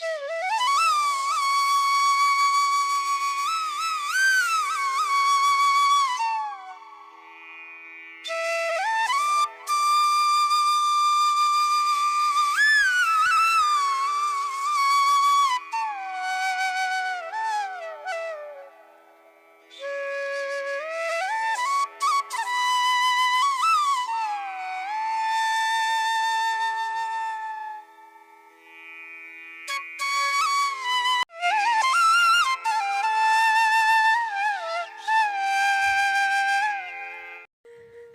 Oops.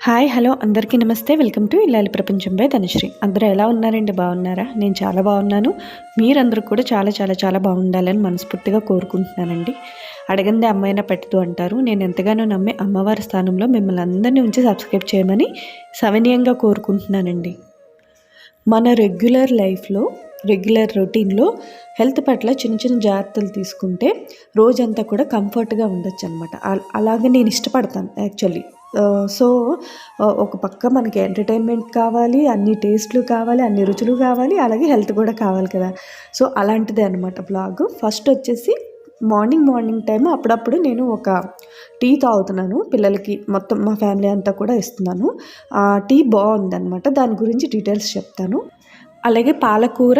Hi hello అందరికీ నమస్తే. Welcome to ఇల్లాలి ప్రపంచం బై ధనశ్రీ. అందరూ ఎలా ఉన్నారండి? బాగున్నారా? నేను చాలా బాగున్నాను. మీరందరూ కూడా చాలా చాలా చాలా బాగుండాలని మనస్ఫూర్తిగా కోరుకుంటున్నానండి. అడగందే అమ్మాయినా పెట్టదు అంటారు. నేను ఎంతగానో నమ్మే అమ్మవారి స్థానంలో మిమ్మల్ని అందరినీ ఉంచి సబ్స్క్రైబ్ చేయమని సవినీయంగా కోరుకుంటున్నానండి. మన రెగ్యులర్ లైఫ్లో రెగ్యులర్ రొటీన్లో హెల్త్ పట్ల చిన్న చిన్న జాగ్రత్తలు తీసుకుంటే రోజంతా కూడా కంఫర్ట్గా ఉండొచ్చు అనమాట అలాగే నేను ఇష్టపడతాను యాక్చువల్లీ. సో ఒక పక్క మనకి ఎంటర్టైన్మెంట్ కావాలి అన్ని టేస్ట్లు కావాలి అన్ని రుచులు కావాలి అలాగే హెల్త్ కూడా కావాలి కదా. సో అలాంటిదే అనమాట బ్లాగ్. ఫస్ట్ వచ్చేసి మార్నింగ్ మార్నింగ్ టైం అప్పుడప్పుడు నేను ఒక టీ తాగుతున్నాను. పిల్లలకి మొత్తం మా ఫ్యామిలీ అంతా కూడా ఇస్తున్నాను. ఆ టీ బాగుందనమాట దాని గురించి డీటెయిల్స్ చెప్తాను. అలాగే పాలకూర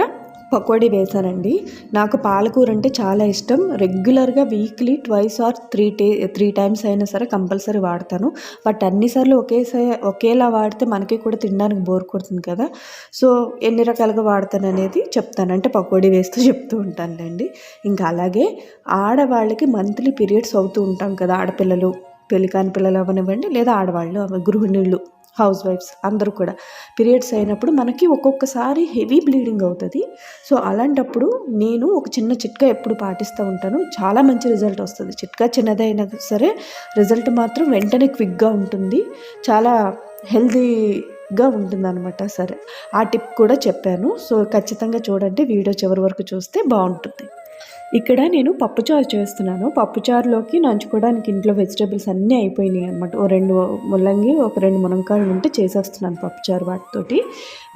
పకోడీ వేశానండి. నాకు పాలకూర అంటే చాలా ఇష్టం. రెగ్యులర్గా వీక్లీ ట్వైస్ ఆర్ త్రీ టే త్రీ టైమ్స్ అయినా సరే కంపల్సరీ వాడతాను. బట్ అన్నిసార్లు ఒకేసారి ఒకేలా వాడితే మనకి కూడా తినడానికి బోర్ కొడుతుంది కదా. సో ఎన్ని రకాలుగా వాడతాను అనేది చెప్తాను. అంటే పకోడీ వేస్తూ చెప్తూ ఉంటానులేండి. ఇంకా అలాగే ఆడవాళ్ళకి మంత్లీ పీరియడ్స్ అవుతూ ఉంటాం కదా. ఆడపిల్లలు పెళ్ళికాని పిల్లలు అవనివ్వండి లేదా ఆడవాళ్ళు గృహిణులు. హౌస్ వైఫ్స్ అందరూ కూడా. పీరియడ్స్ అయినప్పుడు మనకి ఒక్కొక్కసారి హెవీ బ్లీడింగ్ అవుతుంది. సో అలాంటప్పుడు నేను ఒక చిన్న చిట్కా ఎప్పుడు పాటిస్తూ ఉంటాను. చాలా మంచి రిజల్ట్ వస్తుంది. చిట్కా చిన్నదైనా సరే రిజల్ట్ మాత్రం వెంటనే క్విక్గా ఉంటుంది. చాలా హెల్తీగా అనమాట సరే. ఆ టిప్ కూడా చెప్పాను. సో ఖచ్చితంగా చూడండి. వీడియో చివరి వరకు చూస్తే బాగుంటుంది. ఇక్కడ నేను పప్పుచారు చేస్తున్నాను. పప్పుచారులోకి నంచుకోవడానికి ఇంట్లో వెజిటేబుల్స్ అన్నీ అయిపోయినాయి అనమాట ఓ రెండు ముల్లంగి ఒక రెండు మునక్కాయలు ఉంటే చేసేస్తున్నాను పప్పుచారు వాటితోటి.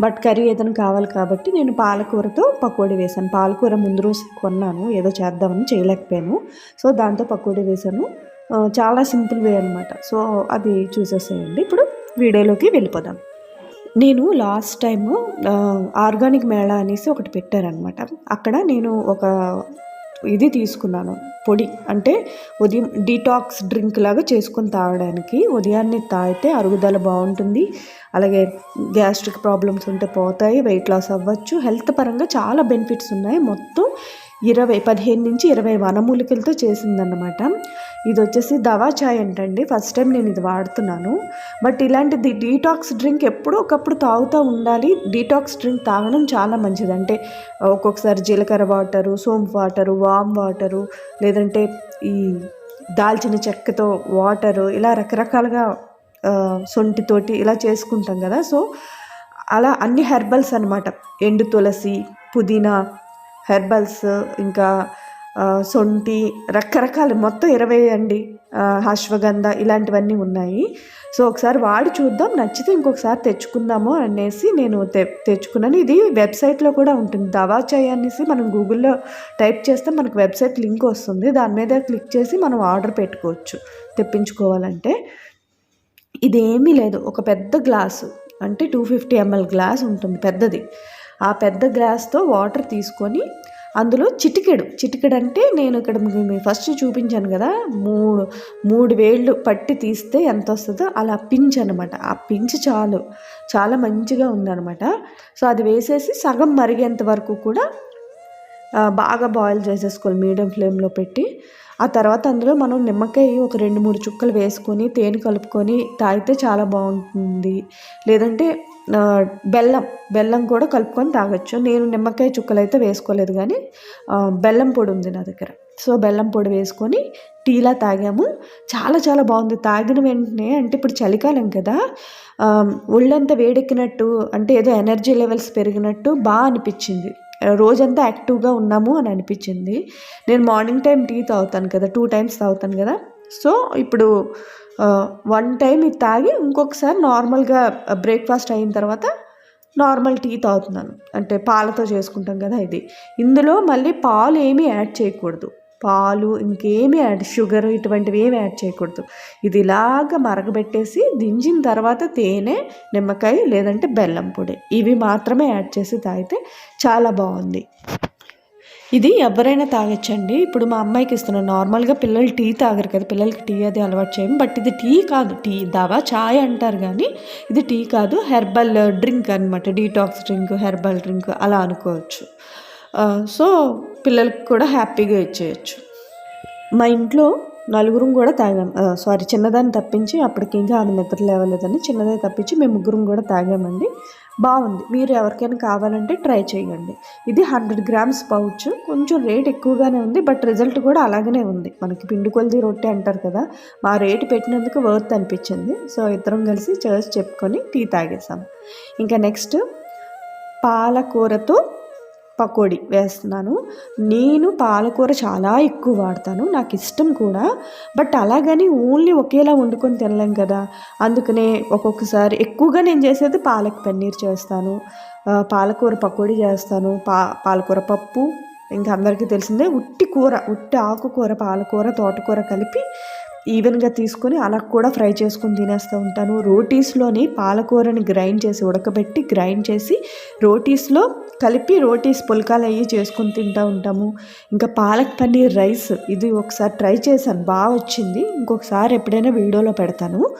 బట్ కర్రీ ఏదైనా కావాలి కాబట్టి నేను పాలకూరతో పకోడీ వేశాను. పాలకూర ముందు రోజు కొన్నాను. ఏదో చేద్దామని చేయలేకపోయాను. సో దాంతో పకోడీ వేశాను. చాలా సింపుల్ వే అనమాట సో అది చూసేసేయండి. ఇప్పుడు వీడియోలోకి వెళ్ళిపోదాం. నేను లాస్ట్ టైం ఆర్గానిక్ మేళా అనేసి ఒకటి పెట్టారనమాట అక్కడ నేను ఒక ఇది తీసుకున్నాను. పొడి అంటే ఉదయం డీటాక్స్ డ్రింక్ లాగా చేసుకొని తాగడానికి ఉదయాన్నే తాగితే అరుగుదల బాగుంటుంది. అలాగే గ్యాస్ట్రిక్ ప్రాబ్లమ్స్ ఉంటే పోతాయి వెయిట్ లాస్ అవ్వచ్చు. హెల్త్ పరంగా చాలా బెనిఫిట్స్ ఉన్నాయి. మొత్తం ఇరవై పదిహేను నుంచి ఇరవై వనమూలికలతో చేసిందన్నమాట. ఇది వచ్చేసి దవా చాయ్ అంటండి. ఫస్ట్ టైం నేను ఇది వాడుతున్నాను. బట్ ఇలాంటిది డీటాక్స్ డ్రింక్ ఎప్పుడో ఒకప్పుడు తాగుతూ ఉండాలి. డీటాక్స్ డ్రింక్ తాగడం చాలా మంచిది. అంటే ఒక్కొక్కసారి జీలకర్ర వాటరు సోంపు వాటరు వామ్ వాటరు లేదంటే ఈ దాల్చిన చెక్కతో వాటరు ఇలా రకరకాలుగా సొంటితోటి ఇలా చేసుకుంటాం కదా. సో అలా అన్ని హెర్బల్స్ అనమాట ఎండు తులసి పుదీనా హెర్బల్స్ ఇంకా సొంటి రకరకాలు మొత్తం ఇరవై అండి. అశ్వగంధ ఇలాంటివన్నీ ఉన్నాయి. సో ఒకసారి వాడి చూద్దాం నచ్చితే ఇంకొకసారి తెచ్చుకుందాము అనేసి నేను తె తెచ్చుకున్నాను. ఇది వెబ్సైట్లో కూడా ఉంటుంది. దవాచాయ్ అనేసి మనం గూగుల్లో టైప్ చేస్తే మనకు వెబ్సైట్ లింక్ వస్తుంది. దాని మీద క్లిక్ చేసి మనం ఆర్డర్ పెట్టుకోవచ్చు తెప్పించుకోవాలంటే. ఇదేమీ లేదు. ఒక పెద్ద గ్లాసు అంటే టూ ఫిఫ్టీ ఎంఎల్ గ్లాస్ ఉంటుంది పెద్దది. ఆ పెద్ద గ్లాస్తో వాటర్ తీసుకొని అందులో చిటికెడు. చిటికెడు అంటే నేను ఇక్కడ ఫస్ట్ చూపించాను కదా మూడు మూడు వేళ్ళు పట్టి తీస్తే ఎంత వస్తుందో అలా పించ్ అనమాట ఆ పించ్ చాలు. చాలా మంచిగా ఉందనమాట సో అది వేసేసి సగం మరిగేంత వరకు కూడా బాగా బాయిల్ చేసేసుకోవాలి. మీడియం ఫ్లేమ్లో పెట్టి ఆ తర్వాత అందులో మనం నిమ్మకాయ ఒక రెండు మూడు చుక్కలు వేసుకొని తేనె కలుపుకొని తాగితే చాలా బాగుంటుంది. లేదంటే బెల్లం బెల్లం కూడా కలుపుకొని తాగొచ్చు. నేను నిమ్మకాయ చుక్కలు అయితే వేసుకోలేదు కానీ బెల్లం పొడి ఉంది నా దగ్గర. సో బెల్లం పొడి వేసుకొని టీలా తాగాము. చాలా చాలా బాగుంది. తాగిన వెంటనే అంటే ఇప్పుడు చలికాలం కదా ఒళ్ళంతా వేడెక్కినట్టు అంటే ఏదో ఎనర్జీ లెవెల్స్ పెరిగినట్టు బాగా అనిపించింది. రోజంతా యాక్టివ్గా ఉన్నాము అని అనిపించింది. నేను మార్నింగ్ టైం టీ తాగుతాను కదా టూ టైమ్స్ తాగుతాను కదా. సో ఇప్పుడు వన్ టైం ఇది తాగి ఇంకొకసారి నార్మల్గా బ్రేక్ఫాస్ట్ అయిన తర్వాత నార్మల్ టీ తాగుతున్నాను. అంటే పాలతో చేసుకుంటాం కదా ఇది. ఇందులో మళ్ళీ పాలు ఏమీ యాడ్ చేయకూడదు. పాలు ఇంకేమీ యాడ్ షుగర్ ఇటువంటివి ఏమి యాడ్ చేయకూడదు. ఇది ఇలాగ మరగబెట్టేసి దించిన తర్వాత తేనె నిమ్మకాయ లేదంటే బెల్లం పొడి ఇవి మాత్రమే యాడ్ చేసి తాగితే చాలా బాగుంది. ఇది ఎవరైనా తాగొచ్చండి. ఇప్పుడు మా అమ్మాయికి ఇస్తున్నాను. నార్మల్గా పిల్లలు టీ తాగరు కదా. పిల్లలకి టీ అది అలవాటు చేయం బట్ ఇది టీ కాదు. టీ దావా చాయ్ అంటారు కానీ ఇది టీ కాదు. హెర్బల్ డ్రింక్ అనమాట డీటాక్స్ డ్రింక్ హెర్బల్ డ్రింక్ అలా అనుకోవచ్చు. సో పిల్లలకి కూడా హ్యాపీగా ఇచ్చేయచ్చు. మా ఇంట్లో నలుగురం కూడా తాగాం. సారీ చిన్నదాన్ని తప్పించి అప్పటికి ఇంకా ఆమె నిద్ర లేవలేదని చిన్నదే తప్పించి మేము ముగ్గురం కూడా తాగామండి. బాగుంది. మీరు ఎవరికైనా కావాలంటే ట్రై చేయండి. ఇది హండ్రెడ్ గ్రామ్స్ పౌచ్. కొంచెం రేట్ ఎక్కువగానే ఉంది బట్ రిజల్ట్ కూడా అలాగనే ఉంది. మనకి పిండి కొలిది రొట్టె అంటారు కదా మా రేటు పెట్టినందుకు వర్త్ అనిపించింది. సో ఇద్దరం కలిసి చర్చ్ చెప్పుకొని టీ తాగేసాం. ఇంకా నెక్స్ట్ పాలకూరతో పకోడీ వేస్తున్నాను. నేను పాలకూర చాలా ఎక్కువ వాడతాను. నాకు ఇష్టం కూడా. బట్ అలాగని ఓన్లీ ఒకేలా వండుకొని తినలేం కదా. అందుకనే ఒక్కొక్కసారి ఎక్కువగా నేను చేసేది పాలక్ పన్నీర్ చేస్తాను. పాలకూర పకోడీ చేస్తాను. పా పాలకూర పప్పు. ఇంకా అందరికీ తెలిసిందే ఉట్టి కూర ఉట్టి ఆకుకూర పాలకూర తోటకూర కలిపి ఈవెన్గా తీసుకొని అలా కూడా ఫ్రై చేసుకొని తినేస్తూ ఉంటాను. రోటీస్లోని పాలకూరని గ్రైండ్ చేసి ఉడకబెట్టి గ్రైండ్ చేసి రోటీస్లో కలిపి రోటీస్ పుల్కాలు అవి చేసుకొని తింటూ ఉంటాము. ఇంకా పాలక్ పన్నీర్ రైస్ ఇది ఒకసారి ట్రై చేశాను. బాగా వచ్చింది. ఇంకొకసారి ఎప్పుడైనా వీడియోలో పెడతాను.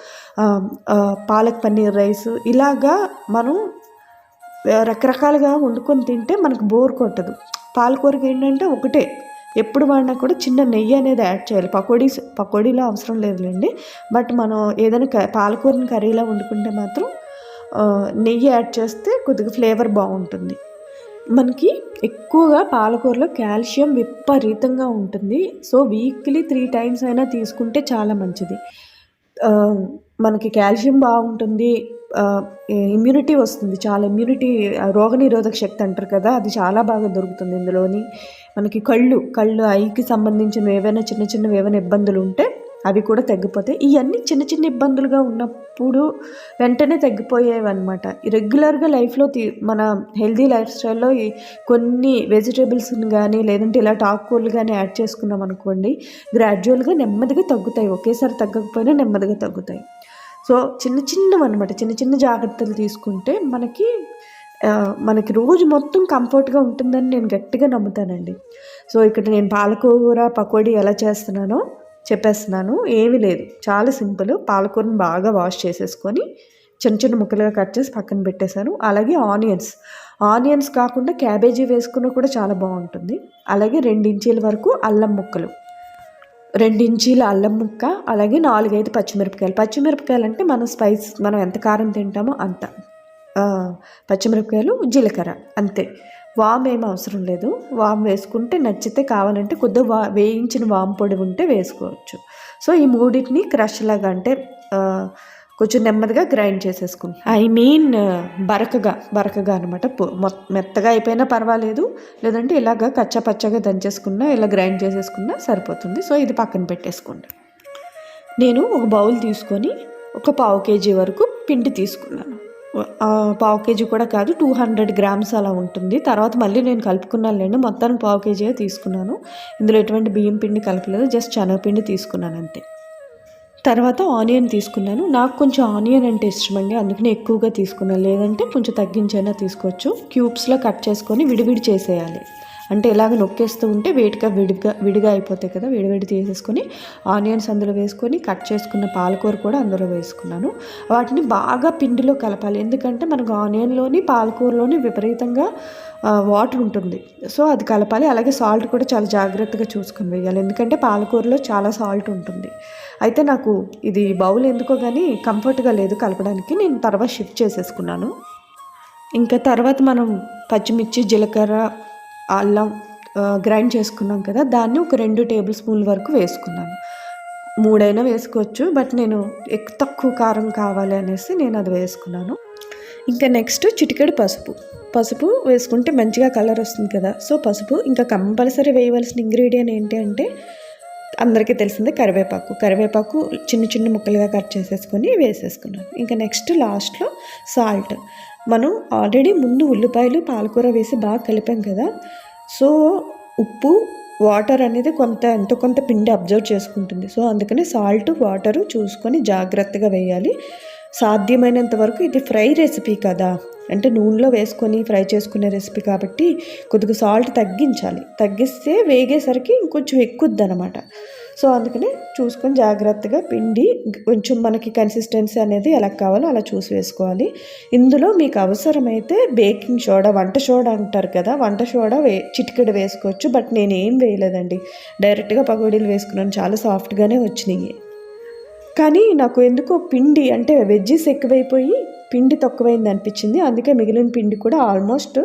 పాలక్ పన్నీర్ రైస్ ఇలాగా మనం రకరకాలుగా వండుకొని తింటే మనకు బోర్ కొట్టదు. పాలకూరకి ఏంటంటే ఒకటే. ఎప్పుడు వాడినా కూడా చిన్న నెయ్యి అనేది యాడ్ చేయాలి. పకోడీస్ పకోడీలో అవసరం లేదులేండి. బట్ మనం ఏదైనా క- పాలకూరని కర్రీలా వండుకుంటే మాత్రం నెయ్యి యాడ్ చేస్తే కొద్దిగా ఫ్లేవర్ బాగుంటుంది. మనకి ఎక్కువగా పాలకూరలో కాల్షియం విపరీతంగా ఉంటుంది. సో వీక్లీ త్రీ టైమ్స్ అయినా తీసుకుంటే చాలా మంచిది. మనకి కాల్షియం బాగుంటుంది. ఇమ్యూనిటీ వస్తుంది. చాలా ఇమ్యూనిటీ రోగనిరోధక శక్తి అంటారు కదా అది చాలా బాగా దొరుకుతుంది ఇందులోని. మనకి కళ్ళు కళ్ళు ఐకి సంబంధించిన ఏవైనా చిన్న చిన్నవి ఏవైనా ఇబ్బందులు ఉంటే అవి కూడా తగ్గిపోతాయి. ఇవన్నీ చిన్న చిన్న ఇబ్బందులుగా ఉన్నప్పుడు వెంటనే తగ్గిపోయేవి అనమాట రెగ్యులర్గా లైఫ్లో తీ మన హెల్దీ లైఫ్ స్టైల్లో ఈ కొన్ని వెజిటేబుల్స్ని కానీ లేదంటే ఇలా ఆకుకూరలు కానీ యాడ్ చేసుకున్నాం అనుకోండి గ్రాడ్యువల్గా నెమ్మదిగా తగ్గుతాయి. ఒకేసారి తగ్గకపోయినా నెమ్మదిగా తగ్గుతాయి. సో చిన్న చిన్నవి అనమాట చిన్న చిన్న జాగ్రత్తలు తీసుకుంటే మనకి మనకి రోజు మొత్తం కంఫర్ట్గా ఉంటుందని నేను గట్టిగా నమ్ముతానండి. సో ఇక్కడ నేను పాలకూర పకోడీ ఎలా చేస్తున్నానో చెప్పేస్తున్నాను. ఏమీ లేదు. చాలా సింపుల్. పాలకూరని బాగా వాష్ చేసేసుకొని చిన్న చిన్న ముక్కలుగా కట్ చేసి పక్కన పెట్టేశాను. అలాగే ఆనియన్స్. ఆనియన్స్ కాకుండా క్యాబేజీ వేసుకున్న కూడా చాలా బాగుంటుంది. అలాగే రెండు ఇంచీల వరకు అల్లం ముక్కలు. రెండు ఇంచీల అల్లం ముక్క అలాగే నాలుగైదు పచ్చిమిరపకాయలు. పచ్చిమిరపకాయలు అంటే మనం స్పైస్ మనం ఎంత కారం తింటామో అంత. పచ్చిమిరపకాయలు జీలకర్ర. అంతే. వామ్ ఏం అవసరం లేదు. వామ్ వేసుకుంటే నచ్చితే కావాలంటే కొద్దిగా వా వేయించిన వామ్ పొడి ఉంటే వేసుకోవచ్చు. సో ఈ మూడింటిని క్రష్ లాగా అంటే కొంచెం నెమ్మదిగా గ్రైండ్ చేసేసుకుంటాం ఐ మీన్ బరకగా బరకగా అనమాట మెత్తగా అయిపోయినా పర్వాలేదు. లేదంటే ఇలాగ కచ్చా పచ్చగా దంచేసుకున్నా ఇలా గ్రైండ్ చేసేసుకున్నా సరిపోతుంది. సో ఇది పక్కన పెట్టేసుకోండి. నేను ఒక బౌల్ తీసుకొని ఒక పావు కేజీ వరకు పిండి తీసుకున్నాను. పావు కేజీ కూడా కాదు టూ హండ్రెడ్ గ్రామ్స్ అలా ఉంటుంది. తర్వాత మళ్ళీ నేను కలుపుకున్నాను లేండి మొత్తాన్ని పావు కేజీ తీసుకున్నాను. ఇందులో ఎటువంటి బియ్యం పిండి కలపలేదు జస్ట్ శనగపిండి తీసుకున్నాను అంతే. తర్వాత ఆనియన్ తీసుకున్నాను. నాకు కొంచెం ఆనియన్ అంటే ఇష్టమండి అందుకనే ఎక్కువగా తీసుకున్నాను. లేదంటే కొంచెం తగ్గించైనా తీసుకోవచ్చు. క్యూబ్స్లో కట్ చేసుకొని విడివిడి చేసేయాలి. అంటే ఇలాగ నొక్కేస్తూ ఉంటే వేడిగా విడిగా విడిగా అయిపోతాయి కదా విడివిడి తీసేసుకొని ఆనియన్స్ అందులో వేసుకొని కట్ చేసుకున్న పాలకూర కూడా అందులో వేసుకున్నాను. వాటిని బాగా పిండిలో కలపాలి. ఎందుకంటే మనకు ఆనియన్లోని పాలకూరలోని విపరీతంగా వాటర్ ఉంటుంది. సో అది కలపాలి. అలాగే సాల్ట్ కూడా చాలా జాగ్రత్తగా చూసుకొని వేయాలి. ఎందుకంటే పాలకూరలో చాలా సాల్ట్ ఉంటుంది. అయితే నాకు ఇది బౌల్ ఎందుకో కానీ కంఫర్ట్గా లేదు కలపడానికి. నేను తర్వాత షిఫ్ట్ చేసేసుకున్నాను. ఇంకా తర్వాత మనం పచ్చిమిర్చి జీలకర్ర అల్లం గ్రైండ్ చేసుకున్నాం కదా దాన్ని ఒక రెండు టేబుల్ స్పూన్ల వరకు వేసుకున్నాను. మూడైనా వేసుకోవచ్చు బట్ నేను ఎక్కువ తక్కువ కారం కావాలి అనేసి నేను అది వేసుకున్నాను. ఇంకా నెక్స్ట్ చిటికెడు పసుపు. పసుపు వేసుకుంటే మంచిగా కలర్ వస్తుంది కదా సో పసుపు ఇంకా కంపల్సరీ వేయవలసిన ఇంగ్రీడియంట్ ఏంటి అంటే అందరికీ తెలిసిందే కరివేపాకు. కరివేపాకు చిన్న చిన్న ముక్కలుగా కట్ చేసేసుకొని వేసేసుకున్నాను. ఇంకా నెక్స్ట్ లాస్ట్లో సాల్ట్. మనం ఆల్రెడీ ముందు ఉల్లిపాయలు పాలకూర వేసి బాగా కలిపాం కదా. సో ఉప్పు వాటర్ అనేది కొంత ఎంతో కొంత పిండి అబ్జర్వ్ చేసుకుంటుంది. సో అందుకని సాల్ట్ వాటరు చూసుకొని జాగ్రత్తగా వేయాలి. సాధ్యమైనంత వరకు ఇది ఫ్రై రెసిపీ కదా. అంటే నూనెలో వేసుకొని ఫ్రై చేసుకునే రెసిపీ కాబట్టి కొద్దిగా సాల్ట్ తగ్గించాలి. తగ్గిస్తే వేగేసరికి ఇంకొంచెం ఎక్కుద్ది అనమాట సో అందుకని చూసుకొని జాగ్రత్తగా పిండి కొంచెం మనకి కన్సిస్టెన్సీ అనేది ఎలా కావాలో అలా చూసి వేసుకోవాలి. ఇందులో మీకు అవసరమైతే బేకింగ్ సోడా వంట సోడా అంటారు కదా వంట సోడా వే చిటికెడు వేసుకోవచ్చు. బట్ నేను ఏం వేయలేదండి. డైరెక్ట్గా పకోడీలు వేసుకున్నాను. చాలా సాఫ్ట్గానే వచ్చినాయి. కానీ నాకు ఎందుకో పిండి అంటే వెజ్జెస్ ఎక్కువైపోయి పిండి తక్కువైంది అనిపించింది. అందుకే మిగిలిన పిండి కూడా almost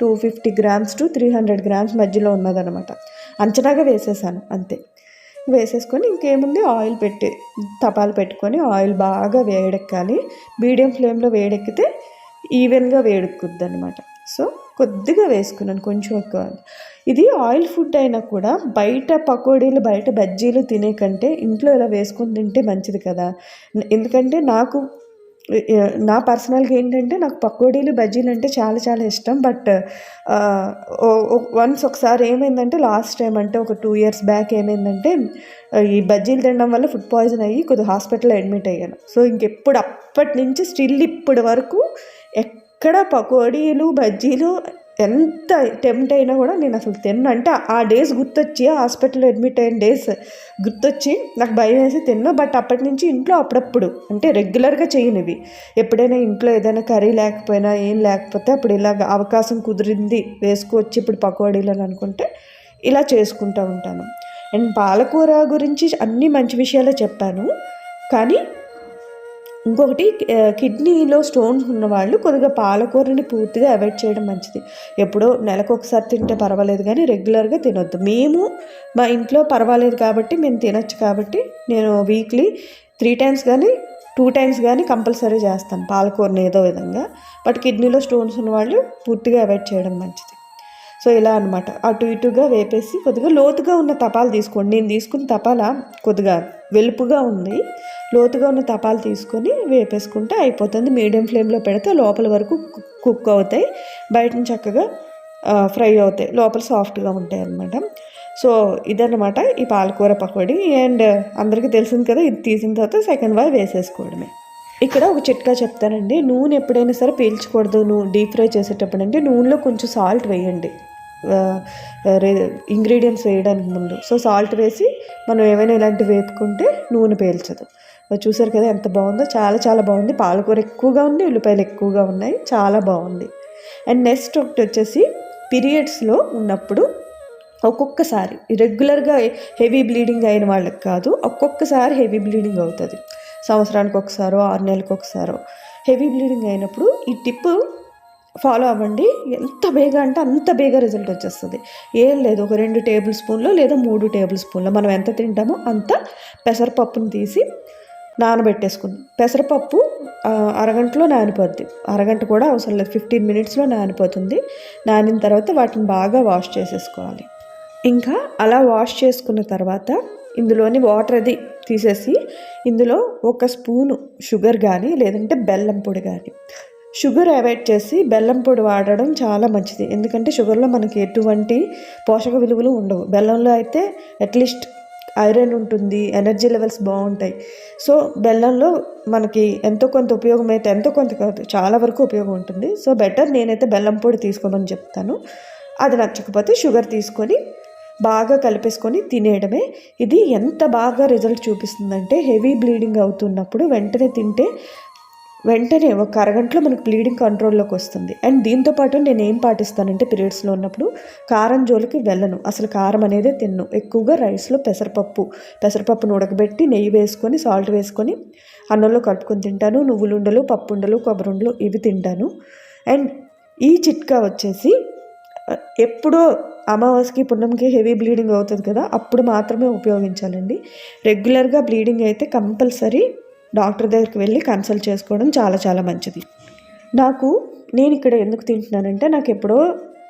two fifty grams to three hundred grams మధ్యలో ఉన్నదనమాట అంచనాగా వేసేసాను. అంతే. వేసేసుకొని ఇంకేముంది ఆయిల్ పెట్టి తపాలు పెట్టుకొని ఆయిల్ బాగా వేడెక్కాలి. మీడియం ఫ్లేమ్లో వేడెక్కితే ఈవెన్గా వేడెక్కుద్ది అనమాట సో కొద్దిగా వేసుకున్నాను కొంచెం ఎక్కువ. ఇది ఆయిల్ ఫుడ్ అయినా కూడా బయట పకోడీలు బయట బజ్జీలు తినే కంటే ఇంట్లో ఇలా వేసుకొని తింటే మంచిది కదా. ఎందుకంటే నాకు నా పర్సనల్గా ఏంటంటే నాకు పకోడీలు బజ్జీలు అంటే చాలా చాలా ఇష్టం. బట్ వన్స్ ఒకసారి ఏమైందంటే లాస్ట్ టైం అంటే ఒక టూ ఇయర్స్ బ్యాక్ ఏమైందంటే ఈ బజ్జీలు తినడం వల్ల ఫుడ్ పాయిజన్ అయ్యి కొద్దిగా హాస్పిటల్లో అడ్మిట్ అయ్యాను. సో ఇంకెప్పుడు అప్పటి నుంచి స్టిల్ ఇప్పటి వరకు ఎక్కడ పకోడీలు బజ్జీలు ఎంత టెంప్ట్ అయినా కూడా నేను అసలు తిన్న. అంటే ఆ డేస్ గుర్తొచ్చి హాస్పిటల్లో అడ్మిట్ అయిన డేస్ గుర్తొచ్చి నాకు భయం వేసి తిన్నా. బట్ అప్పటి నుంచి ఇంట్లో అప్పుడప్పుడు అంటే రెగ్యులర్గా చేయనివి. ఎప్పుడైనా ఇంట్లో ఏదైనా కర్రీ లేకపోయినా ఏం లేకపోతే అప్పుడు ఇలాగ అవకాశం కుదిరింది వేసుకోవచ్చు ఇప్పుడు పకోడీలు అని అనుకుంటే ఇలా చేసుకుంటూ ఉంటాను. అండ్ పాలకూర గురించి అన్ని మంచి విషయాలే చెప్పాను. కానీ ఇంకొకటి కిడ్నీలో స్టోన్స్ ఉన్నవాళ్ళు కొద్దిగా పాలకూరని పూర్తిగా అవాయిడ్ చేయడం మంచిది. ఎప్పుడో నెలకు ఒకసారి తింటే పర్వాలేదు కానీ రెగ్యులర్గా తినొద్దు. మేము మా ఇంట్లో పర్వాలేదు కాబట్టి మేము తినొచ్చు కాబట్టి నేను వీక్లీ త్రీ టైమ్స్ కానీ టూ టైమ్స్ కానీ కంపల్సరీ చేస్తాను పాలకూరని ఏదో విధంగా. బట్ కిడ్నీలో స్టోన్స్ ఉన్నవాళ్ళు పూర్తిగా అవాయిడ్ చేయడం మంచిది. సో ఇలా అనమాట అటు ఇటుగా వేపేసి కొద్దిగా లోతుగా ఉన్న తపాలు తీసుకోండి. నేను తీసుకున్న తపాల కొద్దిగా వెలుపుగా ఉంది. లోతుగా ఉన్న తపాలు తీసుకొని వేపేసుకుంటే అయిపోతుంది. మీడియం ఫ్లేమ్లో పెడితే లోపల వరకు కుక్ అవుతాయి. బయట చక్కగా ఫ్రై అవుతాయి. లోపల సాఫ్ట్గా ఉంటాయి అన్నమాట. సో ఇదన్నమాట ఈ పాలకూర పకోడీ. అండ్ అందరికీ తెలిసింది కదా ఇది తీసిన తర్వాత సెకండ్ వాయి వేసేసుకోవడమే. ఇక్కడ ఒక చిట్కా చెప్తానండి. నూనె ఎప్పుడైనా సరే పీల్చకూడదు. నువ్వు డీప్ ఫ్రై చేసేటప్పుడు అంటే నూనెలో కొంచెం సాల్ట్ వేయండి. ఇంగ్రీడియంట్స్ వేయడానికి ముందు. సో సాల్ట్ వేసి మనం ఏమైనా ఇలాంటివి వేపుకుంటే నూనె పేల్చదు. చూసారు కదా ఎంత బాగుందో? చాలా చాలా బాగుంది. పాలకూర ఎక్కువగా ఉంది ఉల్లిపాయలు ఎక్కువగా ఉన్నాయి. చాలా బాగుంది. అండ్ నెక్స్ట్ ఒకటి వచ్చేసి పీరియడ్స్లో ఉన్నప్పుడు ఒక్కొక్కసారి రెగ్యులర్గా హెవీ బ్లీడింగ్ అయిన వాళ్ళకి కాదు ఒక్కొక్కసారి హెవీ బ్లీడింగ్ అవుతుంది. సంవత్సరానికి ఒకసారో ఆరు నెలలకు ఒకసారో హెవీ బ్లీడింగ్ అయినప్పుడు ఈ టిప్ ఫాలో అవ్వండి. ఎంత బేగా అంటే అంత బేగా రిజల్ట్ వచ్చేస్తుంది. ఏం లేదు ఒక రెండు టేబుల్ స్పూన్లు లేదా మూడు టేబుల్ స్పూన్లు. మనం ఎంత తింటామో అంత పెసరపప్పును తీసి నానబెట్టేసుకుంది పెసరపప్పు అరగంటలో నానిపోద్ది. అరగంట కూడా అవసరం లేదు ఫిఫ్టీన్ మినిట్స్లో నానిపోతుంది. నానిన తర్వాత వాటిని బాగా వాష్ చేసేసుకోవాలి. ఇంకా అలా వాష్ చేసుకున్న తర్వాత ఇందులోని వాటర్ అది తీసేసి ఇందులో ఒక స్పూను షుగర్ కానీ లేదంటే బెల్లం పొడి కానీ షుగర్ అవాయిడ్ చేసి బెల్లం పొడి వాడడం చాలా మంచిది. ఎందుకంటే షుగర్లో మనకి ఎటువంటి పోషక విలువలు ఉండవు. బెల్లంలో అయితే అట్లీస్ట్ ఐరన్ ఉంటుంది ఎనర్జీ లెవెల్స్ బాగుంటాయి. సో బెల్లంలో మనకి ఎంతో కొంత ఉపయోగం అయితే ఎంతో కొంత కాదు చాలా వరకు ఉపయోగం ఉంటుంది. సో బెటర్ నేనైతే బెల్లం పొడి తీసుకోమని చెప్తాను. అది నచ్చకపోతే షుగర్ తీసుకొని బాగా కలిపేసుకొని తినేయడమే. ఇది ఎంత బాగా రిజల్ట్ చూపిస్తుందంటే హెవీ బ్లీడింగ్ అవుతున్నప్పుడు వెంటనే తింటే వెంటనే ఒక అరగంటలో మనకు బ్లీడింగ్ కంట్రోల్లోకి వస్తుంది. అండ్ దీంతోపాటు నేను ఏం పాటిస్తానంటే పీరియడ్స్లో ఉన్నప్పుడు కారం జోలికి వెళ్ళను. అసలు కారం అనేది తిన్ను. ఎక్కువగా రైస్లో పెసరపప్పు. పెసరపప్పును ఉడకబెట్టి నెయ్యి వేసుకొని సాల్ట్ వేసుకొని అన్నంలో కలుపుకొని తింటాను. నువ్వులుండలు పప్పుండలు కొబ్బరుండలు ఇవి తింటాను. అండ్ ఈ చిట్కా వచ్చేసి ఎప్పుడో అమావాస్యకి పుణ్యంకి హెవీ బ్లీడింగ్ అవుతుంది కదా అప్పుడు మాత్రమే ఉపయోగించాలండి. రెగ్యులర్గా బ్లీడింగ్ అయితే కంపల్సరీ డాక్టర్ దగ్గరికి వెళ్ళి కన్సల్ట్ చేసుకోవడం చాలా చాలా మంచిది. నాకు నేను ఇక్కడ ఎందుకు తింటున్నానంటే నాకు ఎప్పుడో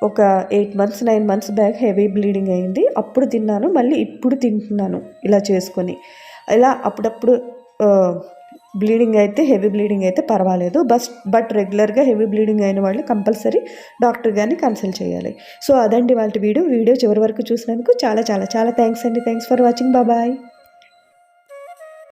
ఒక eight months nine months back heavy bleeding అయింది. అప్పుడు తిన్నాను మళ్ళీ ఇప్పుడు తింటున్నాను ఇలా చేసుకొని. ఇలా అప్పుడప్పుడు బ్లీడింగ్ అయితే హెవీ బ్లీడింగ్ అయితే పర్వాలేదు. బస్ బట్ రెగ్యులర్గా హెవీ బ్లీడింగ్ అయిన వాళ్ళు కంపల్సరీ డాక్టర్ గారిని కన్సల్ట్ చేయాలి. సో అదండి వాళ్ళ వీడియో. వీడియో చివరి వరకు చూసినందుకు చాలా చాలా చాలా థ్యాంక్స్ అండి. Thanks for watching. Bye bye